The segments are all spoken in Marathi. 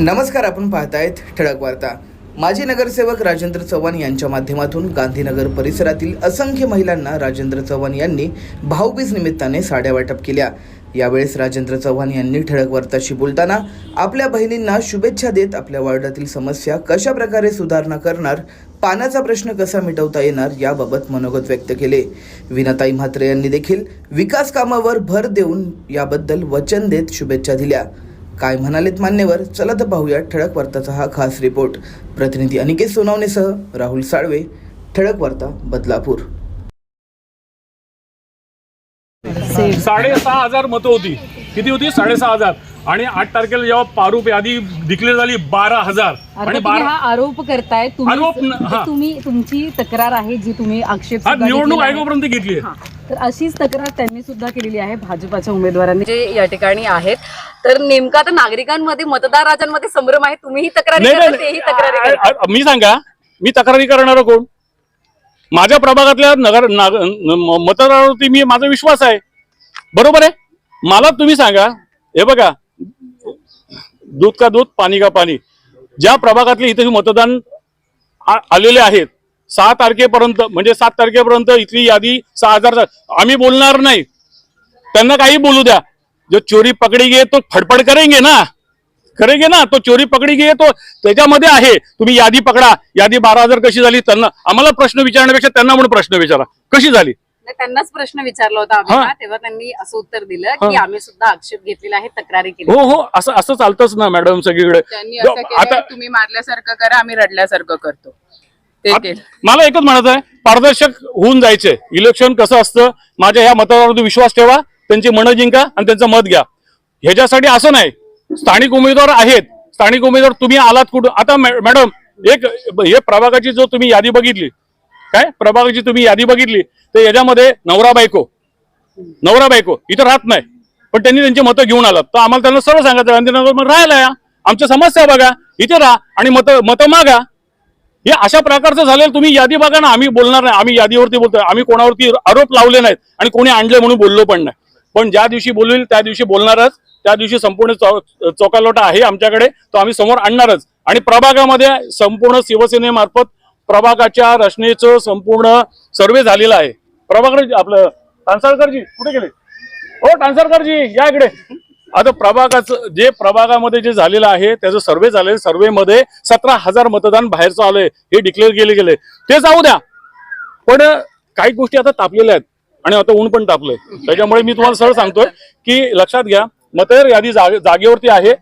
नमस्कार आपण पाहतायत ठळक वार्ता. माजी नगरसेवक राजेंद्र चव्हाण यांच्या माध्यमातून गांधीनगर परिसरातील असंख्य महिलांना राजेंद्र चव्हाण यांनी भाऊबीज निमित्ताने साड्या वाटप केल्या. यावेळेस राजेंद्र चव्हाण यांनी ठळक वार्ताशी बोलताना आपल्या बहिणींना शुभेच्छा देत आपल्या वार्डातील समस्या कशा प्रकारे सुधारणा करणार पाण्याचा प्रश्न कसा मिटवता येणार याबाबत मनोगत व्यक्त केले. विनाताई म्हात्रे यांनी देखील विकास कामावर भर देऊन याबद्दल वचन देत शुभेच्छा दिल्या. काय म्हणालेत मान्यवर? चला तर पाहूया ठळक वार्ताचा हा खास रिपोर्ट. प्रतिनिधी अनिकेत सोनावणेसह राहुल साळवे ठळक वार्ता बदलापूर. साडेसहा हजार मतं होती. किती होती? साडेसहा हजार. आणि आठ तारखेला जेव्हा पारूप यादी डिक्लेअर झाली बारा हजार आणि तुम्ही बारा हा आरोप करताय आरोप न- हा. तुम्ही तुमची तक्रार आहे जी तुम्ही आक्षेप हा सुद्धा निवडणूक घेतलेला आहे. आयोगापर्यंत घेतली हा. तर अशीच तक्रार त्यांनी सुद्धा केलेली आहे भाजपाच्या उमेदवारांनी जे या ठिकाणी आहेत तर नेमका आता नागरिकांमध्ये मतदारांमध्ये संभ्रम आहे तुम्हीही तक्रारी नाही करता, नाही, तेही तक्रारी. आ- आ- मी सांगा मी तक्रारी करणार कोण माझ्या प्रभागातल्या नगर नाग- म- मतदारावरती मी माझा विश्वास आहे बरोबर आहे मला तुम्ही सांगा हे बघा दूध का दूध पाणी का पाणी. ज्या प्रभागातले इथे मतदान आ- आलेले आहेत सहा तारखेपर्यंत म्हणजे सात तारखेपर्यंत इथली यादी सहा हजार आम्ही बोलणार नाही. त्यांना काही बोलू द्या. जो चोरी पकडी घे तो फडफड करेंगे ना. करेंगे ना तो चोरी पकडी घे तो त्याच्यामध्ये आहे. तुम्ही यादी पकडा. यादी बारा हजार कशी झाली त्यांना आम्हाला प्रश्न विचारण्यापेक्षा त्यांना म्हणून प्रश्न विचारा. कशी झाली? नाही, त्यांनाच प्रश्न विचारला होता हा. तेव्हा त्यांनी असं उत्तर दिलं की. आम्ही सुद्धा आक्षेप घेतलेला आहे तक्रारी केली. हो हो असं असं चालतंच ना मॅडम सगळीकडे. त्यांनी केलं आता तुम्ही मारल्यासारखं करा आम्ही रडल्यासारखं करतो. ते आत- केलं. मला एकच म्हणायचं आहे पारदर्शक होऊन जायचंय इलेक्शन कसं असतं? माझ्या ह्या मतदारावरती विश्वास ठेवा त्यांची मनं जिंका आणि त्यांचं मत घ्या. ह्याच्यासाठी असं नाही. स्थानिक उमेदवार आहेत. स्थानिक उमेदवार तुम्ही आलात कुठं? आता मॅ- मॅडम एक हे प्रभागाची जो तुम्ही यादी बघितली काय? प्रभागाची तुम्ही यादी बघितली तर याच्यामध्ये नवरा बायको. नवरा बायको इथं राहत नाही. पण त्यांनी त्यांची मतं घेऊन आलात. तर आम्हाला त्यांना सर्व सांगायचं गांधीनगर मग राहायला या. आमच्या समस्या बघा इथे राहा आणि मत मतं मागा. हे अशा प्रकारचं झालेलं तुम्ही यादी बघा ना आम्ही बोलणार नाही. आम्ही यादीवरती बोलतोय. आम्ही कोणावरती आरोप लावले नाहीत आणि कोणी आणले म्हणून बोललो पण नाही. पण ज्या दिवशी बोलवेल त्या दिवशी बोलणारच. त्या दिवशी संपूर्ण चौ- चौकालोटा आहे आमच्याकडे तो आम्ही समोर आणणारच. आणि प्रभागामध्ये संपूर्ण शिवसेनेमार्फत प्रभागाच्या रचनेचं संपूर्ण सर्वे झालेला आहे. प्रभाकर आपलं टांसाळकरजी कुठे गेले? हो टांसाळकरजी या इकडे. आता प्रभागाचं जे प्रभागामध्ये जे झालेलं आहे त्याचं सर्वे झालेलं सर्वे मध्ये सतरा हजार मतदान बाहेरचं आलंय हे डिक्लेअर केले गेले. ते जाऊ द्या. पण काही गोष्टी आता तापलेल्या आहेत. आणि आता ऊन पण तापलंय. त्याच्यामुळे मी तुम्हाला सरळ सांगतोय की लक्षात घ्या मतदार यादी जागे- जागेवरती आहे.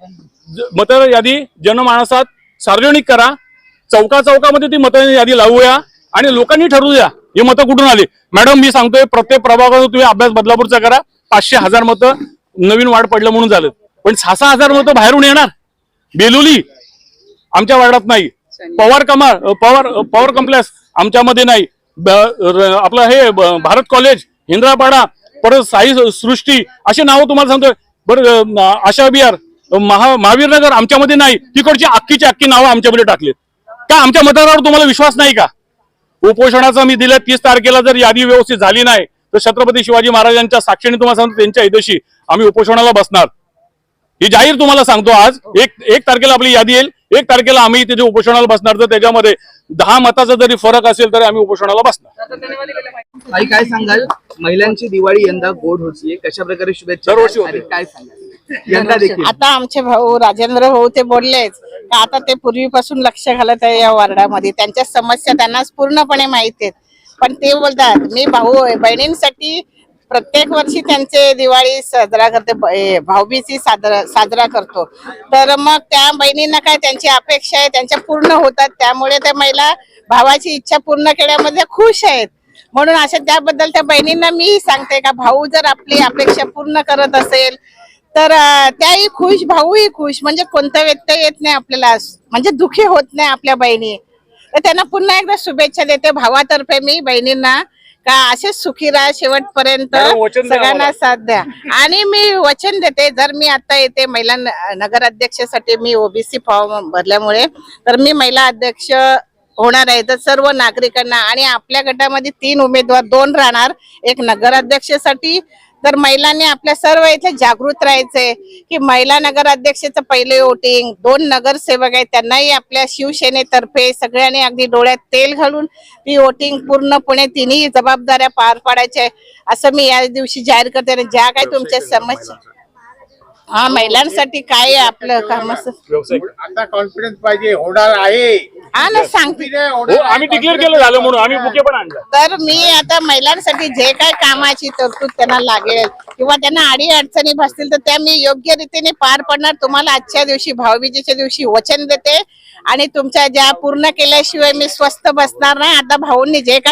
मतदार यादी जनमानसात सार्वजनिक करा. चौका चौकामध्ये ती मतदार यादी लावूया आणि लोकांनी ठरवू द्या हे मतं कुठून आली. मॅडम मी सांगतोय प्रत्येक प्रभागावर तुम्ही अभ्यास बदलापूरचा करा. पाचशे हजार मतं नवीन वाढ पडलं म्हणून झालं. पण सहा सहा हजार मतं बाहेरून येणार. बेलुली आमच्या वार्डात नाही. पवार कमाल पवार पॉवर कॉम्प्लेक्स आमच्यामध्ये नाही. आपलं हे भारत कॉलेज हिंद्रापाडा परत साई सृष्टी अशी नावं तुम्हाला सांगतोय. बरं आशा बिहार महा महावीर नगर आमच्यामध्ये नाही. तिकडची अख्खीची अख्खी नावं आमच्यामध्ये टाकली का आमच्या मतदारावर तुम्हाला विश्वास नाही का? उपोषणाचा मी दिलं तीस तारखेला जर यादी व्यवस्थित झाली नाही तर छत्रपती शिवाजी महाराजांच्या साक्षीने तुम्हाला सांगतो त्यांच्या हिदेशी आम्ही उपोषणाला बसणार. ही जाहीर तुम्हाला सांगतो आज एक एक तारखेला आपली यादी येईल एक तारखेला आम्ही तिथे उपोषणाला बसणार तर त्याच्यामध्ये दहा मताचा जरी फरक असेल तरी आम्ही उपोषणाला बसणार. आई काय सांगाल? महिलांची दिवाळी यंदा गोड होतीये. कशा प्रकारे शुभेच्छा दरवर्षी? होते. आणि काय सांगाल? यंदा देखील. आता आमचे भाऊ राजेंद्र भाऊ ते बोललेच. आता ते पूर्वीपासून लक्ष घालत आहे या वार्डामध्ये. त्यांच्या समस्या त्यांना पूर्णपणे माहीत आहेत. पण ते बोलतात मी भाऊ बहिणींसाठी प्रत्येक वर्षी त्यांचे दिवाळी साजरा करते. भाऊबीजी साजरा साजरा करतो. तर मग त्या बहिणींना काय त्यांची अपेक्षा आहे? त्यांच्या पूर्ण होतात. त्यामुळे त्या महिला भावाची इच्छा पूर्ण केल्यामध्ये खुश आहेत. म्हणून अशा त्याबद्दल त्या बहिणींना मी सांगते का भाऊ जर आपली अपेक्षा पूर्ण करत असेल तर त्याही खुश भाऊही खुश. म्हणजे कोणता व्यत्यय येत नाही आपल्याला. म्हणजे दुखी होत नाही आपल्या बहिणी. तर त्यांना पुन्हा एकदा शुभेच्छा देते. भावातर्फे मी बहिणींना का असेच सुखी राहा शेवटपर्यंत. सगळ्यांना. साथ द्या. आणि मी वचन देते. जर मी आता येते महिला नगर अध्यक्षासाठी मी ओबीसी फॉर्म भरल्यामुळे तर मी महिला अध्यक्ष होणार आहे. तर सर्व नागरिकांना आणि आपल्या गटामध्ये तीन उमेदवार दोन राहणार. एक नगर अध्यक्षासाठी तर महिलांनी आपल्या सर्व इथे जागृत राहायचंय की महिला नगर अध्यक्षाचं पहिले वोटिंग दोन नगरसेवक आहेत त्यांनाही आपल्या शिवसेनेतर्फे सगळ्यांनी अगदी डोळ्यात तेल घालून ती वोटिंग पूर्णपणे तिन्ही जबाबदाऱ्या पार पाडायच्या आहे, असं मी या दिवशी जाहीर करते. आणि ज्या काही तुमच्या समस्या हा महिलांसाठी काय आहे आपलं काम असं? आता कॉन्फिडन्स पाहिजे होणार आहे. हा ना सांगते हो आम्ही डिक्लेअर केलं झालं म्हणून आम्ही बुके पण आणलं. तर मी आता महिलांसाठी जे काय कामाची तरतूद त्यांना लागेल किंवा त्यांना अडी अडचणी भासतील तर त्या मी योग्य रीतीने पार पडणार. तुम्हाला आजच्या दिवशी भाऊबीजेच्या दिवशी वचन देते आणि तुमच्या ज्या पूर्ण केल्याशिवाय मी स्वस्थ बसणार नाही. आता भाऊंनी जे काय